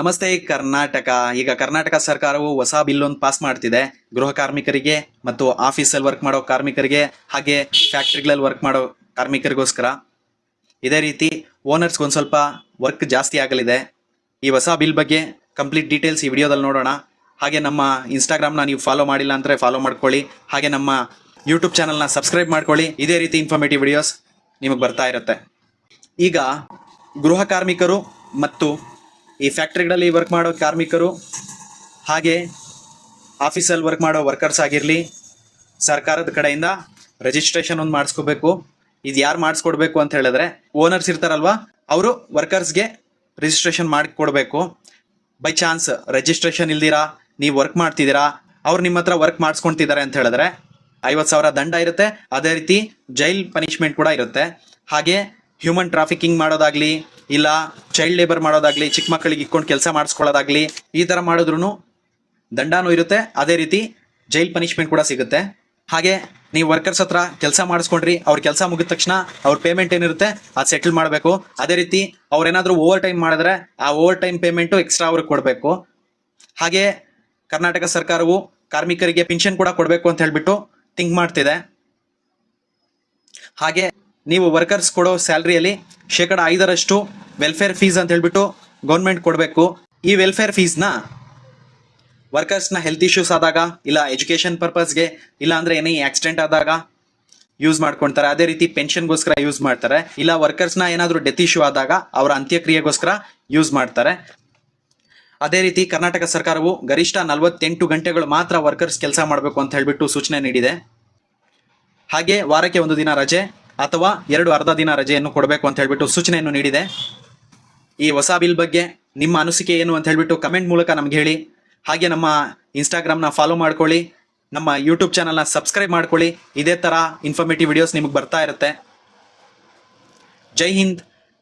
ನಮಸ್ತೆ ಕರ್ನಾಟಕ. ಈಗ ಕರ್ನಾಟಕ ಸರ್ಕಾರವು ಹೊಸ ಬಿಲ್ ಒಂದು ಪಾಸ್ ಮಾಡ್ತಿದೆ. ಗೃಹ ಕಾರ್ಮಿಕರಿಗೆ ಮತ್ತು ಆಫೀಸಲ್ಲಿ ವರ್ಕ್ ಮಾಡೋ ಕಾರ್ಮಿಕರಿಗೆ ಹಾಗೆ ಫ್ಯಾಕ್ಟ್ರಿಗಳಲ್ಲಿ ವರ್ಕ್ ಮಾಡೋ ಕಾರ್ಮಿಕರಿಗೋಸ್ಕರ ಇದೇ ರೀತಿ ಓನರ್ಸ್ಗೆ ಒಂದು ಸ್ವಲ್ಪ ವರ್ಕ್ ಜಾಸ್ತಿ ಆಗಲಿದೆ. ಈ ಹೊಸ ಬಿಲ್ ಬಗ್ಗೆ ಕಂಪ್ಲೀಟ್ ಡೀಟೇಲ್ಸ್ ಈ ವಿಡಿಯೋದಲ್ಲಿ ನೋಡೋಣ. ಹಾಗೆ ನಮ್ಮ ಇನ್ಸ್ಟಾಗ್ರಾಮ್ನ ನೀವು ಫಾಲೋ ಮಾಡಿಲ್ಲ ಅಂದರೆ ಫಾಲೋ ಮಾಡ್ಕೊಳ್ಳಿ. ಹಾಗೆ ನಮ್ಮ ಯೂಟ್ಯೂಬ್ ಚಾನಲ್ನ ಸಬ್ಸ್ಕ್ರೈಬ್ ಮಾಡ್ಕೊಳ್ಳಿ. ಇದೇ ರೀತಿ ಇನ್ಫಾರ್ಮೇಟಿವ್ ವಿಡಿಯೋಸ್ ನಿಮಗೆ ಬರ್ತಾ ಇರುತ್ತೆ. ಈಗ ಗೃಹ ಕಾರ್ಮಿಕರು ಮತ್ತು ಈ ಫ್ಯಾಕ್ಟ್ರಿಗಳಲ್ಲಿ ವರ್ಕ್ ಮಾಡೋ ಕಾರ್ಮಿಕರು, ಹಾಗೆ ಆಫೀಸಲ್ಲಿ ವರ್ಕ್ ಮಾಡೋ ವರ್ಕರ್ಸ್ ಆಗಿರಲಿ, ಸರ್ಕಾರದ ಕಡೆಯಿಂದ ರಿಜಿಸ್ಟ್ರೇಷನ್ ಒಂದು ಮಾಡಿಸ್ಕೋಬೇಕು. ಇದು ಯಾರು ಮಾಡಿಸ್ಕೊಡ್ಬೇಕು ಅಂತ ಹೇಳಿದ್ರೆ ಓನರ್ಸ್ ಇರ್ತಾರಲ್ವಾ, ಅವರು ವರ್ಕರ್ಸ್ಗೆ ರಿಜಿಸ್ಟ್ರೇಷನ್ ಮಾಡಿಕೊಡ್ಬೇಕು. ಬೈ ಚಾನ್ಸ್ ರಿಜಿಸ್ಟ್ರೇಷನ್ ಇಲ್ದಿರಾ, ನೀವು ವರ್ಕ್ ಮಾಡ್ತಿದ್ದೀರಾ, ಅವ್ರು ನಿಮ್ಮ ಹತ್ರ ವರ್ಕ್ ಮಾಡಿಸ್ಕೊಂತಿದ್ದಾರೆ ಅಂತ ಹೇಳಿದ್ರೆ ಐವತ್ತು ಸಾವಿರ ದಂಡ ಇರುತ್ತೆ. ಅದೇ ರೀತಿ ಜೈಲ್ ಪನಿಷ್ಮೆಂಟ್ ಕೂಡ ಇರುತ್ತೆ. ಹಾಗೆ ಹ್ಯೂಮನ್ ಟ್ರಾಫಿಕಿಂಗ್ ಮಾಡೋದಾಗ್ಲಿ, ಇಲ್ಲ ಚೈಲ್ಡ್ ಲೇಬರ್ ಮಾಡೋದಾಗ್ಲಿ, ಚಿಕ್ಕ ಮಕ್ಕಳಿಗೆ ಇಟ್ಕೊಂಡು ಕೆಲಸ ಮಾಡಿಸ್ಕೊಳ್ಳೋದಾಗ್ಲಿ, ಈ ಥರ ಮಾಡಿದ್ರು ದಂಡನೂ ಇರುತ್ತೆ. ಅದೇ ರೀತಿ ಜೈಲ್ ಪನಿಷ್ಮೆಂಟ್ ಕೂಡ ಸಿಗುತ್ತೆ. ಹಾಗೆ ನೀವು ವರ್ಕರ್ಸ್ ಹತ್ರ ಕೆಲಸ ಮಾಡಿಸ್ಕೊಂಡ್ರಿ, ಅವ್ರ ಕೆಲಸ ಮುಗಿದ ತಕ್ಷಣ ಅವ್ರ ಪೇಮೆಂಟ್ ಏನಿರುತ್ತೆ, ಅದು ಸೆಟಲ್ ಮಾಡಬೇಕು. ಅದೇ ರೀತಿ ಅವ್ರೇನಾದರೂ ಓವರ್ ಟೈಮ್ ಮಾಡಿದ್ರೆ, ಆ ಓವರ್ ಟೈಮ್ ಪೇಮೆಂಟು ಎಕ್ಸ್ಟ್ರಾ ಅವ್ರಿಗೆ ಕೊಡಬೇಕು. ಹಾಗೆ ಕರ್ನಾಟಕ ಸರ್ಕಾರವು ಕಾರ್ಮಿಕರಿಗೆ ಪಿನ್ಷನ್ ಕೂಡ ಕೊಡಬೇಕು ಅಂತ ಹೇಳ್ಬಿಟ್ಟು ಥಿಂಕ್ ಮಾಡ್ತಿದೆ. ಹಾಗೆ ನೀವು ವರ್ಕರ್ಸ್ ಕೊಡೋ ಸ್ಯಾಲ್ರಿಯಲ್ಲಿ ಶೇಕಡ ಐದರಷ್ಟು ವೆಲ್ಫೇರ್ ಫೀಸ್ ಅಂತ ಹೇಳ್ಬಿಟ್ಟು ಗೌರ್ಮೆಂಟ್ ಕೊಡಬೇಕು. ಈ ವೆಲ್ಫೇರ್ ಫೀಸ್ನ ವರ್ಕರ್ಸ್ನ ಹೆಲ್ತ್ ಇಶ್ಯೂಸ್ ಆದಾಗ, ಇಲ್ಲ ಎಜುಕೇಷನ್ ಪರ್ಪಸ್ಗೆ ಇಲ್ಲ ಅಂದರೆ ಏನೇ ಆಕ್ಸಿಡೆಂಟ್ ಆದಾಗ ಯೂಸ್ ಮಾಡ್ಕೊಳ್ತಾರೆ ಅದೇ ರೀತಿ ಪೆನ್ಷನ್ಗೋಸ್ಕರ ಯೂಸ್ ಮಾಡ್ತಾರೆ. ಇಲ್ಲ ವರ್ಕರ್ಸ್ನ ಏನಾದರೂ ಡೆತ್ ಇಶ್ಯೂ ಆದಾಗ ಅವರ ಅಂತ್ಯಕ್ರಿಯೆಗೋಸ್ಕರ ಯೂಸ್ ಮಾಡ್ತಾರೆ. ಅದೇ ರೀತಿ ಕರ್ನಾಟಕ ಸರ್ಕಾರವು ಗರಿಷ್ಠ ನಲವತ್ತೆಂಟು ಗಂಟೆಗಳು ಮಾತ್ರ ವರ್ಕರ್ಸ್ ಕೆಲಸ ಮಾಡಬೇಕು ಅಂತ ಹೇಳ್ಬಿಟ್ಟು ಸೂಚನೆ ನೀಡಿದೆ. ಹಾಗೆ ವಾರಕ್ಕೆ ಒಂದು ದಿನ ರಜೆ ಅಥವಾ ಎರಡು ಅರ್ಧ ದಿನ ರಜೆಯನ್ನು ಕೊಡಬೇಕು ಅಂತ ಹೇಳ್ಬಿಟ್ಟು ಸೂಚನೆಯನ್ನು ನೀಡಿದೆ. ಈ ಹೊಸ ಬಿಲ್ ಬಗ್ಗೆ ನಿಮ್ಮ ಅನಿಸಿಕೆ ಏನು ಅಂತ ಹೇಳ್ಬಿಟ್ಟು ಕಮೆಂಟ್ ಮೂಲಕ ನಮ್ಗೆ ಹೇಳಿ. ಹಾಗೆ ನಮ್ಮ ಇನ್ಸ್ಟಾಗ್ರಾಮ್ನ ಫಾಲೋ ಮಾಡ್ಕೊಳ್ಳಿ. ನಮ್ಮ ಯೂಟ್ಯೂಬ್ ಚಾನಲ್ನ ಸಬ್ಸ್ಕ್ರೈಬ್ ಮಾಡ್ಕೊಳ್ಳಿ. ಇದೇ ಥರ ಇನ್ಫಾರ್ಮೇಟಿವ್ ವಿಡಿಯೋಸ್ ನಿಮಗೆ ಬರ್ತಾ ಇರುತ್ತೆ. ಜೈ ಹಿಂದ್,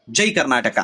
ಜೈ ಕರ್ನಾಟಕ.